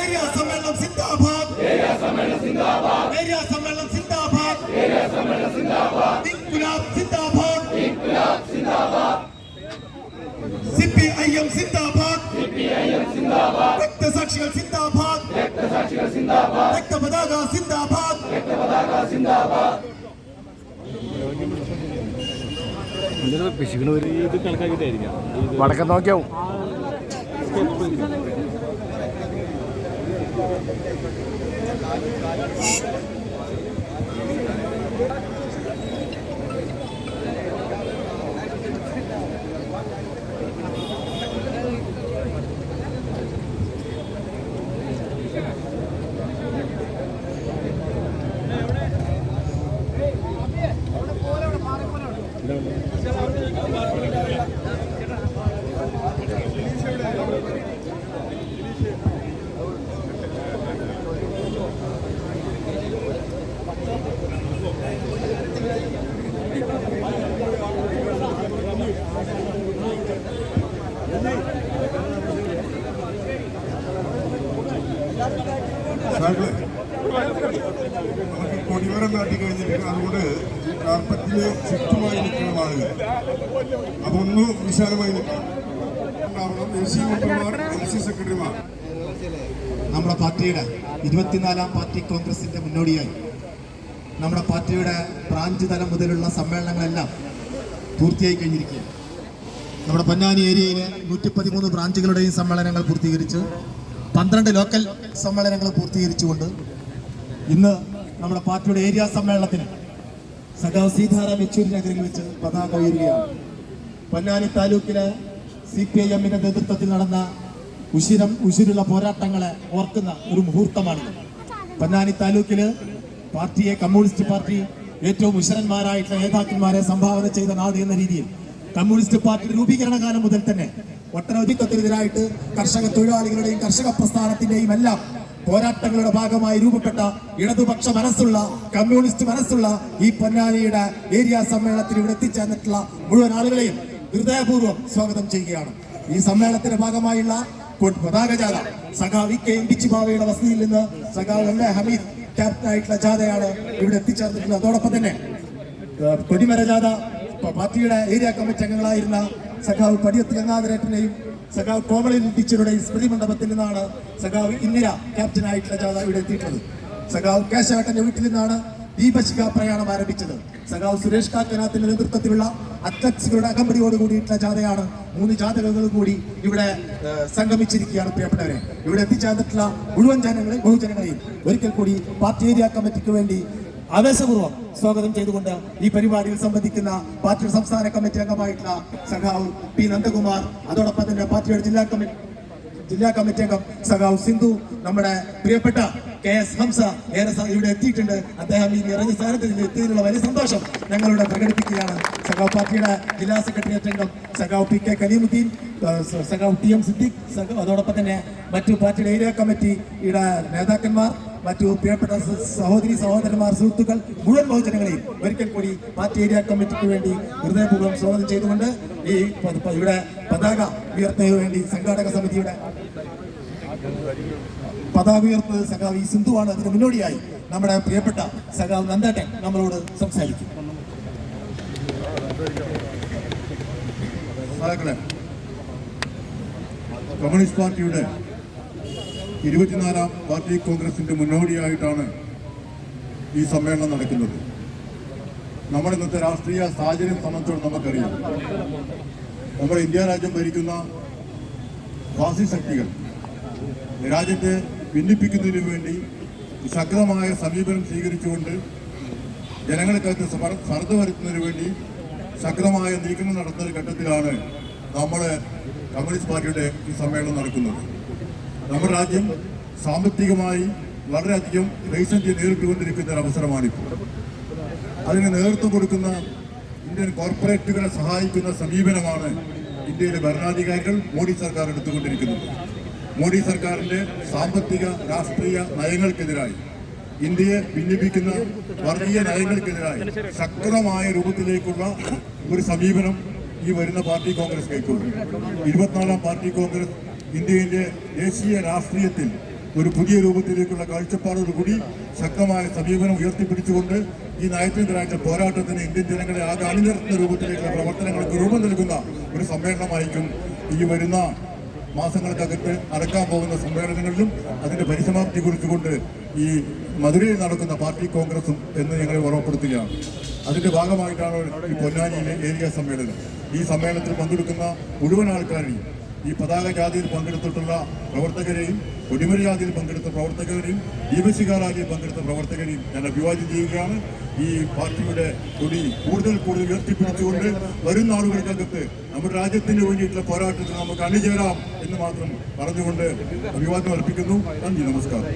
Area സമ്മേളനം സിന്ദാബാദ്. Area സമ്മേളനം സിന്ദാബാദ്. ഇൻകുലാബ് സിന്ദാബാദ്. സി പി ഐ എം സിന്ദാബാദ്. രക്തസാക്ഷികൾ സിന്ദാബാദ്. രക്തപതാക സിന്ദാബാദ്. പിശുക്കണവര് ഇത് കണക്കാക്കിയിട്ടായിരിക്കാം ഇത് വടക്കം നോക്കിയാവും. है സാറിന് നമുക്ക് കൊടിമരം നാട്ടി കഴിഞ്ഞിരിക്കണം അതുകൊണ്ട് കാർപ്പറ്റിന് ചുറ്റുമായി നിൽക്കുന്ന ആളുകൾ. അതൊന്ന് വിശാലമായി നിൽക്കണം. ഉണ്ടാവണം എൽ സി സെക്രട്ടറിമാർ നമ്മുടെ പാർട്ടിയുടെ ഇരുപത്തിനാലാം പാർട്ടി കോൺഗ്രസിന്റെ മുന്നോടിയായി. നമ്മുടെ പാർട്ടിയുടെ ബ്രാഞ്ച് തലം മുതലുള്ള സമ്മേളനങ്ങളെല്ലാം പൂർത്തിയായി കഴിഞ്ഞിരിക്കുകയാണ്. നമ്മുടെ പൊന്നാനി ഏരിയയിലെ നൂറ്റി പതിമൂന്ന് ബ്രാഞ്ചുകളുടെയും സമ്മേളനങ്ങൾ പൂർത്തീകരിച്ച്. പന്ത്രണ്ട് ലോക്കൽ സമ്മേളനങ്ങൾ പൂർത്തീകരിച്ചുകൊണ്ട് ഇന്ന് നമ്മുടെ പാർട്ടിയുടെ ഏരിയ സമ്മേളനത്തിന് സഖാവ് സീതാറാം യെച്ചൂരി നഗറിൽ വെച്ച് പതാക ഉയരുകയാണ്. പൊന്നാനി താലൂക്കിലെ സി പി ഐ എമ്മിന്റെ നേതൃത്വത്തിൽ നടന്ന ഉശിരം ഉശിരുള്ള പോരാട്ടങ്ങളെ ഓർക്കുന്ന ഒരു മുഹൂർത്തമാണ് പൊന്നാനി താലൂക്കിൽ പാർട്ടിയെ കമ്മ്യൂണിസ്റ്റ് പാർട്ടി ഏറ്റവും ഉശരന്മാരായിട്ടുള്ള നേതാക്കന്മാരെ സംഭാവന ചെയ്ത നാട് എന്ന രീതിയിൽ കമ്മ്യൂണിസ്റ്റ് പാർട്ടി രൂപീകരണ കാലം മുതൽ തന്നെ ഒട്ടനവധിത്വത്തിനെതിരായിട്ട് കർഷക തൊഴിലാളികളുടെയും കർഷക പ്രസ്ഥാനത്തിന്റെയും എല്ലാം പോരാട്ടങ്ങളുടെ ഭാഗമായി രൂപപ്പെട്ട ഇടതുപക്ഷ മനസ്സുള്ള കമ്മ്യൂണിസ്റ്റ് മനസ്സുള്ള ഈ പൊന്നാനിയുടെ ഏരിയ സമ്മേളനത്തിൽ ഇവിടെ എത്തിച്ചേർന്നിട്ടുള്ള മുഴുവൻ ആളുകളെയും ഹൃദയപൂർവം സ്വാഗതം ചെയ്യുകയാണ്. ഈ സമ്മേളനത്തിന്റെ ഭാഗമായുള്ള പതാക ജാഥ സഖാവ് കെ എം വസതിയിൽ നിന്ന് സഖാവ് എം എ ഹമീദ് ക്യാപ്റ്റൻ ആയിട്ടുള്ള ജാഥയാണ് ഇവിടെ എത്തിച്ചേർന്നിട്ടുള്ളത്. അതോടൊപ്പം തന്നെ കൊടിമര ജാഥ പാർട്ടിയുടെ ഏരിയ കമ്മിറ്റി അംഗങ്ങളായിരുന്ന സഖാവ് പടിയത്ത് ഗംഗാധരേട്ടനെയും സഖാവ് കോമളിൽ ടീച്ചറുടെയും സ്മൃതി മണ്ഡപത്തിൽ നിന്നാണ് സഖാവ് ഇന്ദിര ക്യാപ്റ്റനായിട്ടുള്ള ജാഥ ഇവിടെ എത്തിയിട്ടുള്ളത്. സഖാവ് കേശവട്ടന്റെ വീട്ടിൽ നിന്നാണ് ദീപശിഖ പ്രയാണം ആരംഭിച്ചത്. സഖാവ് സുരേഷ് കാക്കനാഥിന്റെ നേതൃത്വത്തിലുള്ള അത്ലറ്റ്സുകളുടെ അകമ്പടിയോട് കൂടിയിട്ടുള്ള ജാഥയാണ് മൂന്ന് ജാഥകളും കൂടി ഇവിടെ സംഗമിച്ചിരിക്കുകയാണ് പ്രിയപ്പെട്ടവരെ. ഇവിടെ എത്തിച്ചേർന്നിട്ടുള്ള മുഴുവൻ ജനങ്ങളെയും ബഹുജനങ്ങളെയും ഒരിക്കൽ കൂടി പാർട്ടി ഏരിയ കമ്മിറ്റിക്ക് വേണ്ടി ആവേശപൂർവം സ്വാഗതം ചെയ്തുകൊണ്ട് ഈ പരിപാടിയിൽ സംബന്ധിക്കുന്ന പാർട്ടിയുടെ സംസ്ഥാന കമ്മിറ്റി അംഗമായിട്ടുള്ള സഖാവ് പി നന്ദകുമാർ അതോടൊപ്പം തന്നെ പാർട്ടിയുടെ ജില്ലാ കമ്മിറ്റി ജില്ലാ കമ്മിറ്റി അംഗം സഖാവ് സിന്ധു നമ്മുടെ പ്രിയപ്പെട്ട കെ എസ് ഹംസ ഏറെ ഇവിടെ എത്തിയിട്ടുണ്ട്. അദ്ദേഹം ഈ നിറഞ്ഞ സ്ഥാനത്ത് എത്തിയതിനുള്ള വലിയ സന്തോഷം ഞങ്ങളുടെ പ്രകടിപ്പിക്കുകയാണ്. സഖാവ് പാർട്ടിയുടെ ജില്ലാ സെക്രട്ടേറിയറ്റ് അംഗം സഖാവ് പി കെ കലീമുദ്ദീൻ സഖാവ് ടി എം സിദ്ദീഖ് സഖാവ് അതോടൊപ്പം തന്നെ മറ്റു പാർട്ടിയുടെ ഏരിയ കമ്മിറ്റിയുടെ നേതാക്കന്മാർ മറ്റു പ്രിയപ്പെട്ട സഹോദരി സഹോദരന്മാർ സുഹൃത്തുക്കൾ മുഴുവൻ ബഹുജനങ്ങളെയും ഒരിക്കൽ കൂടി പാർട്ടി ഏരിയ കമ്മിറ്റിക്ക് വേണ്ടി ഹൃദയപൂർവം സ്വാഗതം ചെയ്തുകൊണ്ട് ഈ ഇവിടെ പതാക ഉയർത്തുന്നതിന് വേണ്ടി സംഘാടക സമിതിയുടെ പതാക ഉയർത്തുന്നത് സഖാവ് ഈ സിന്ധുവാണ്. അതിന് മുന്നോടിയായി നമ്മുടെ പ്രിയപ്പെട്ട സഖാവ് നന്ദേട്ടൻ നമ്മളോട് സംസാരിക്കും. കമ്മ്യൂണിസ്റ്റ് പാർട്ടിയുടെ ഇരുപത്തിനാലാം പാർട്ടി കോൺഗ്രസിന്റെ മുന്നോടിയായിട്ടാണ് ഈ സമ്മേളനം നടക്കുന്നത്. നമ്മുടെ ഇന്നത്തെ രാഷ്ട്രീയ സാഹചര്യം സംബന്ധിച്ചോളം നമുക്കറിയാം. നമ്മുടെ ഇന്ത്യ രാജ്യം ഭരിക്കുന്ന വാസി ശക്തികൾ രാജ്യത്തെ ഭിന്നിപ്പിക്കുന്നതിന് വേണ്ടി ശക്തമായ സമീപനം സ്വീകരിച്ചുകൊണ്ട് ജനങ്ങൾക്കകത്ത് ശ്രദ്ധ വരുത്തുന്നതിന് വേണ്ടി ശക്തമായ നീക്കങ്ങൾ നടത്തുന്ന ഘട്ടത്തിലാണ് നമ്മൾ കമ്മ്യൂണിസ്റ്റ് പാർട്ടിയുടെ ഈ സമ്മേളനം നടക്കുന്നത്. നമ്മുടെ രാജ്യം സാമ്പത്തികമായി വളരെയധികം പ്രതിസന്ധി നേരിട്ടുകൊണ്ടിരിക്കുന്ന ഒരു അവസരമാണിപ്പോൾ. അതിന് നേതൃത്വം കൊടുക്കുന്ന ഇന്ത്യൻ കോർപ്പറേറ്റുകളെ സഹായിക്കുന്ന സമീപനമാണ് ഇന്ത്യയിലെ ഭരണാധികാരികൾ മോഡി സർക്കാർ എടുത്തുകൊണ്ടിരിക്കുന്നത്. മോഡി സർക്കാരിന്റെ സാമ്പത്തിക രാഷ്ട്രീയ നയങ്ങൾക്കെതിരായി ഇന്ത്യയെ ഭിന്നിപ്പിക്കുന്ന വർഗീയ നയങ്ങൾക്കെതിരായി ശക്തമായ രൂപത്തിലേക്കുള്ള ഒരു സമീപനം ഈ വരുന്ന പാർട്ടി കോൺഗ്രസ് കൈക്കൊള്ളും ഇരുപത്തിനാലാം പാർട്ടി കോൺഗ്രസ് ഇന്ത്യയിലെ ദേശീയ രാഷ്ട്രീയത്തിൽ ഒരു പുതിയ രൂപത്തിലേക്കുള്ള കാഴ്ചപ്പാടോടുകൂടി ശക്തമായ സമീപനം ഉയർത്തിപ്പിടിച്ചുകൊണ്ട് ഈ നയത്തിനെതിരായിട്ടുള്ള പോരാട്ടത്തിന് ഇന്ത്യൻ ജനങ്ങളെ ആകെ അണിനിർത്തുന്ന രൂപത്തിലേക്കുള്ള പ്രവർത്തനങ്ങൾക്ക് രൂപം നൽകുന്ന ഒരു സമ്മേളനമായിരിക്കും ഈ വരുന്ന മാസങ്ങൾക്കകത്ത് നടക്കാൻ പോകുന്ന സമ്മേളനങ്ങളിലും അതിന്റെ പരിസമാപ്തി കുറിച്ചുകൊണ്ട് ഈ മധുരയിൽ നടക്കുന്ന പാർട്ടി കോൺഗ്രസും എന്ന് ഞങ്ങൾ ഓർമ്മപ്പെടുത്തുകയാണ്. അതിന്റെ ഭാഗമായിട്ടാണ് ഈ പൊന്നാനിയിലെ ഏരിയ സമ്മേളനം. ഈ സമ്മേളനത്തിൽ പങ്കെടുക്കുന്ന മുഴുവൻ ആൾക്കാരെയും ഈ പതാക ജാതിയിൽ പങ്കെടുത്തിട്ടുള്ള പ്രവർത്തകരെയും കൊടിമര ജാതിയിൽ പങ്കെടുത്ത പ്രവർത്തകരെയും ദീപശിഖ പങ്കെടുത്ത പ്രവർത്തകരെയും ഞാൻ അഭിവാദ്യം ചെയ്യുകയാണ്. ഈ പാർട്ടിയുടെ കൊടി കൂടുതൽ കൂടുതൽ ഉയർത്തിപ്പിടിച്ചുകൊണ്ട് വരും നാളുകൾക്കകത്ത് നമ്മുടെ രാജ്യത്തിന് വേണ്ടിയിട്ടുള്ള പോരാട്ടത്തിൽ നമുക്ക് അണിചേരാം എന്ന് മാത്രം പറഞ്ഞുകൊണ്ട് അഭിവാദ്യം അർപ്പിക്കുന്നു. നന്ദി നമസ്കാരം.